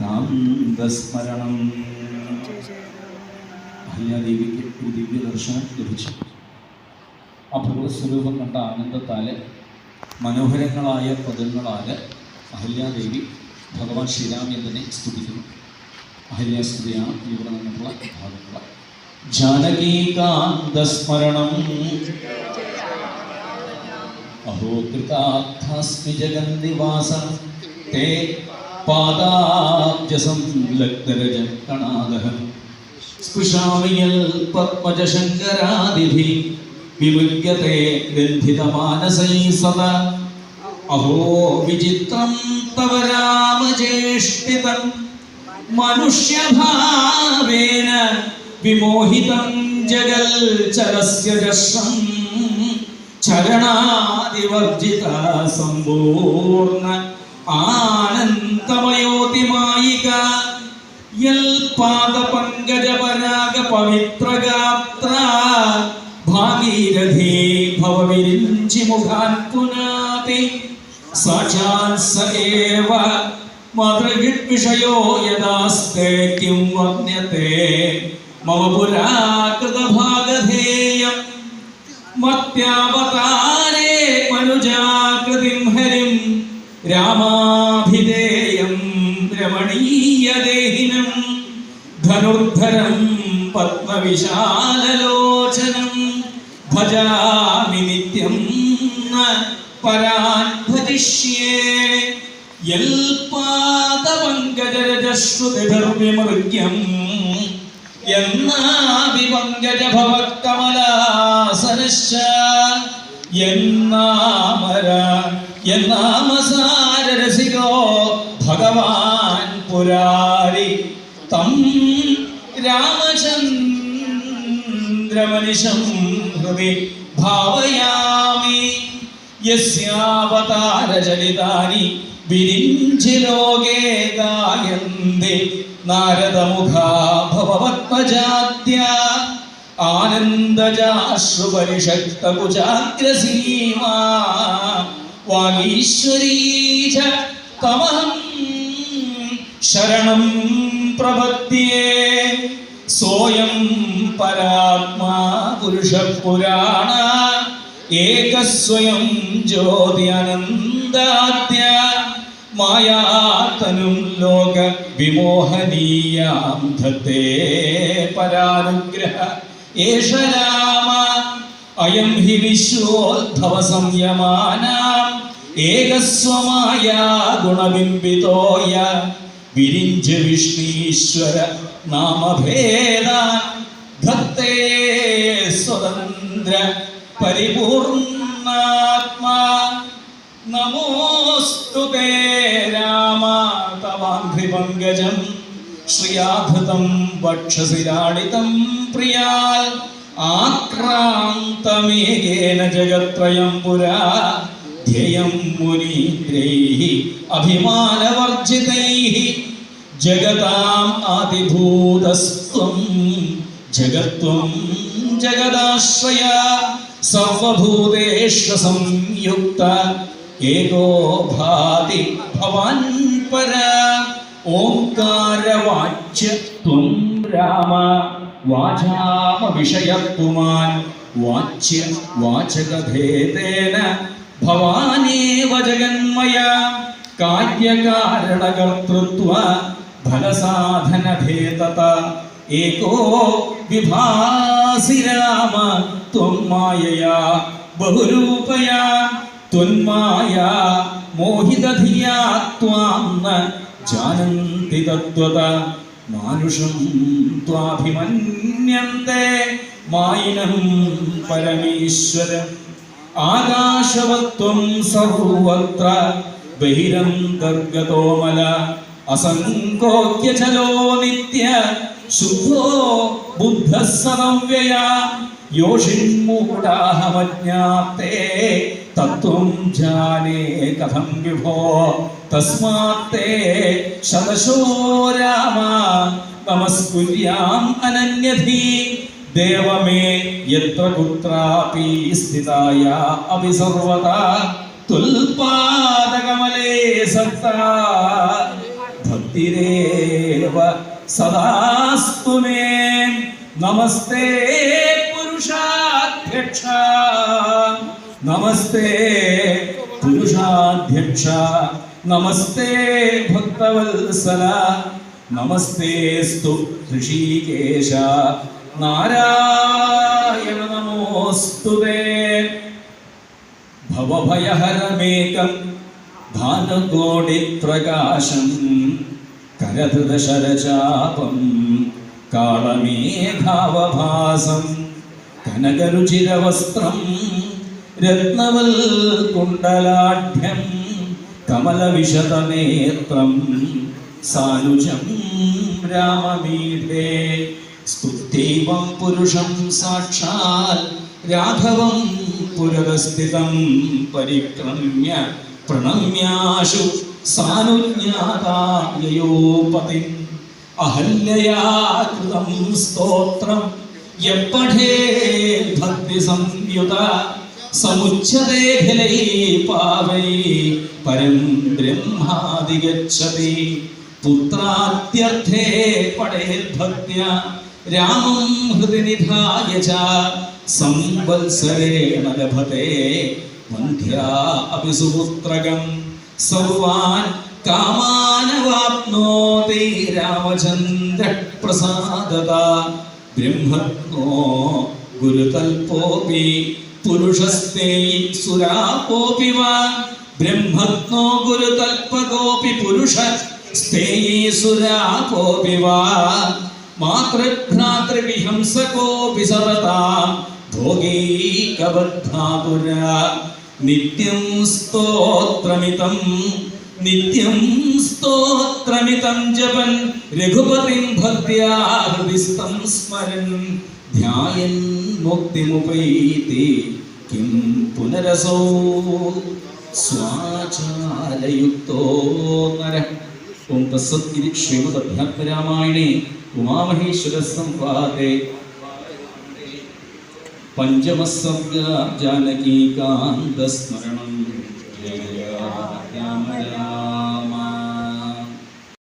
ജാനകീകാന്തസ്മരണം അഹല്യാദേവിക്ക് ഒരു ദിവ്യ ദർശനം ലഭിച്ചു. ആ ഭഗവത്സ്വരൂപം കണ്ട ആനന്ദത്താൽ മനോഹരങ്ങളായ പദങ്ങളാൽ അഹല്യാദേവി ഭഗവാൻ ശ്രീരാമചന്ദ്രനെ സ്തുതിക്കുന്നു. അഹല്യാസ്തുതിയാണ് ഇവിടെ നിന്നുള്ള ഭാഗങ്ങൾ. ജാനകീകാന്തസ്മരണം. അഹോ കൃതാർത്ഥാസ്മി ജഗന്നിവാസ തേ മനുഷ്യഭാവേന വിമോഹിതം ജഗൽ ചരണാദിവർജിത സമ്പൂർണ ആനന്ദമയോതിമായിക യൽ പാദപങ്കജ പരാഗ പവിത്രഗാത്ര. ഭാഗീരഥേ ഭവവിരിഞ്ചി മുഖാൻ പുനാതി. സാക്ഷാൽ സ ഏവ. മാതൃവിഷയോ യഥാസ്തേ കിം വന്യത്തെ. മമ പുരാകൃതഭാഗധേയം. മത്യാവതാരേ മനുജാകൃതിം ഹരിം. രാമാഭിധേയം രമണീയദേഹിനം ധനുർധരം പത്മവിശാലലോചനം ഭജാമി നിത്യം ന പരാൻ ഭജിഷ്യേ യൽ പാദപങ്കജരജശ്രുതിഭിർവിമൃഗ്യം എന്നാഭി പങ്കജഭവക്കമലാസനശ്ച എന്നാമര എന്നാമസാരരസികോ ഭഗവാൻ പുരാരി തം രാമചന്ദ്രമനിശം ഹൃദി ഭാവയാമി. യസ്യാവതാരചലിതാനി വിരിഞ്ചി ലോകേ ഗായന്തി. നാരദമുഖാ ഭവപത്മജാദ്യ ആനന്ദജാശ്രുപരിഷക്തകുചാഗ്രസീമാ വാഗീശ്വരീച തമഹം ശരണം പ്രപദ്യേ സോയം പരാത്മാ പുരുഷ പുരാണ ഏകസ്വയം ജ്യോതി അനന്താദ്യ. മായാതനും ലോക വിമോഹനീയാം ധത്തേ പരാനുഗ്രഹ. ഏഷ രാമ അയം ഹി വിശ്വോദ്ധവ സംയമാനാം. ഏകസ്വമായ ഗുണബിംബിതോയ വിരിഞ്ച വിഷ്ണീശ്വര നാമഭേദാൻ സ്വതന്ത്ര പരിപൂർണാത്മാ. നമോസ്തു രാമ. തവാഘ്രിപങ്കജം ശ്രിയാധൃതം വക്ഷസിരാടിതം പ്രിയാൽ. ആക്രാന്തമേകേന ജഗത്രയം പുരാ ധ്യേയം മുനീന്ദ്രൈः അഭിമാനവർജിതൈः ജഗതാം ആദിഭൂതസ്ത്വം ജഗത്വം ജഗദാശ്രയ സർവഭൂതേഷു സംയുക്ത ഏകോ ഭാതി ഭവാൻ പര ഓംകാരവാച്യത്വം രാമ വാചാമ വിഷയത്വമാൻ വാച്യ വാചകഭേദേന ഭവാനേവ ജഗന്മയ കാര്യകാരണകർത്തൃത്വ ഫലസാധനഭേദത ഏകോ വിഭാസി രാമ ത്വം മായയാ. ബഹുരൂപയാ ത്വന്മായ മോഹിതധിയാ ത്വാം ജാനന്തി തത്വത. മാനുഷം ത്വാഭിമന്യന്തെ. മായിനം പരമേശ്വരം ആകാശവത്വം സർവത്ര ബഹിരന്തർഗതോമല അസങ്കോക്യചലോ നിത്യ ശുദ്ധോ ബുദ്ധ സമവ്യയ യോഷിന്മൂഢാഹമജ്ഞാപ്തേ തത്വം ജാനേ കഥം വിഭോ. തസ്മാത്തേ ശതശോ രാമ. നമസ്കുര്യാം അനന്യധീ. ദേവമേ യത്ര കുത്രാപി സ്ഥിതായ? അപി സർവതാ തുൽപാദകമലേ സത്താ ദേവ സദാസ്തു മേ. നമസ്തേ പുരുഷാധ്യക്ഷ. നമസ്തേ പുരുഷാധ്യക്ഷ. നമസ്തേ ഭക്തവത്സല. നമസ്തേസ്തു നാരായണ നമോസ്തുതേ ഭവഭയഹരമേകം ഭാനുകോടിപ്രകാശം കരധൃതശരചാപം കാളമേഘാവഭാസം കനകരുചിരവസ്ത്രം രത്നവൽ കുണ്ടലാഢ്യം കമലവിശതനേത്രം സാനുജം രാമമീഠേ. സ്തുത്യൈവം പുരുഷം സാക്ഷാൽ രാഘവം പുരതസ്ഥിതം പരിക്രമ്യ പ്രണമ്യാശു സാനുജ്ഞാതായോപതി അഹല്യയാ സ്തോത്രം. യപ്പഠേ ഭക്തി സംയുത. സമുച്ചതേ പാവൈ. പരം ബ്രഹ്മാദിഗച്ഛതി പുത്രാത്യർത്ഥേ പടേർഭക്ത്യ രാമം ഹൃദി നിധായ ച സംവത്സരേണ ലഭത്തെ വന്ധ്യാ അപി സർവാൻ കാമാനവാപ്നോതി രാമചന്ദ്ര പ്രസാദത ബ്രഹ്മജ്ഞോ ഗുരുതൽപോപി പുരുഷസ്തേ സുരാപോപി വാ. ബ്രഹ്മജ്ഞോ ഗുരുതൽപകോപി പുരുഷ സുരാപോപി വാ. മാതൃഭ്രാതൃവിഹംസകോപി വിസരതാം ഭോഗീകവദ്ധാപുര നിത്യം സ്തോത്രമിതം നിത്യം സ്തോത്രമിതം ജപൻ. രഘുപതിം ഭക്ത്യാ ഹൃദിസ്ഥം സ്മരൻ. ധ്യായൻ മുക്തിമുപൈതി കിം പുനരസോ. സ്വാചാലയുക്തോ നര ഓം തസ്സത് ശ്രീമദ് അധ്യാത്മരാമായണേ. ഉമാമഹേശ്വര സംവാദേ പഞ്ചമസർഗ ജാനകീകാന്തസ്മരണം ജയ രാമ രാമ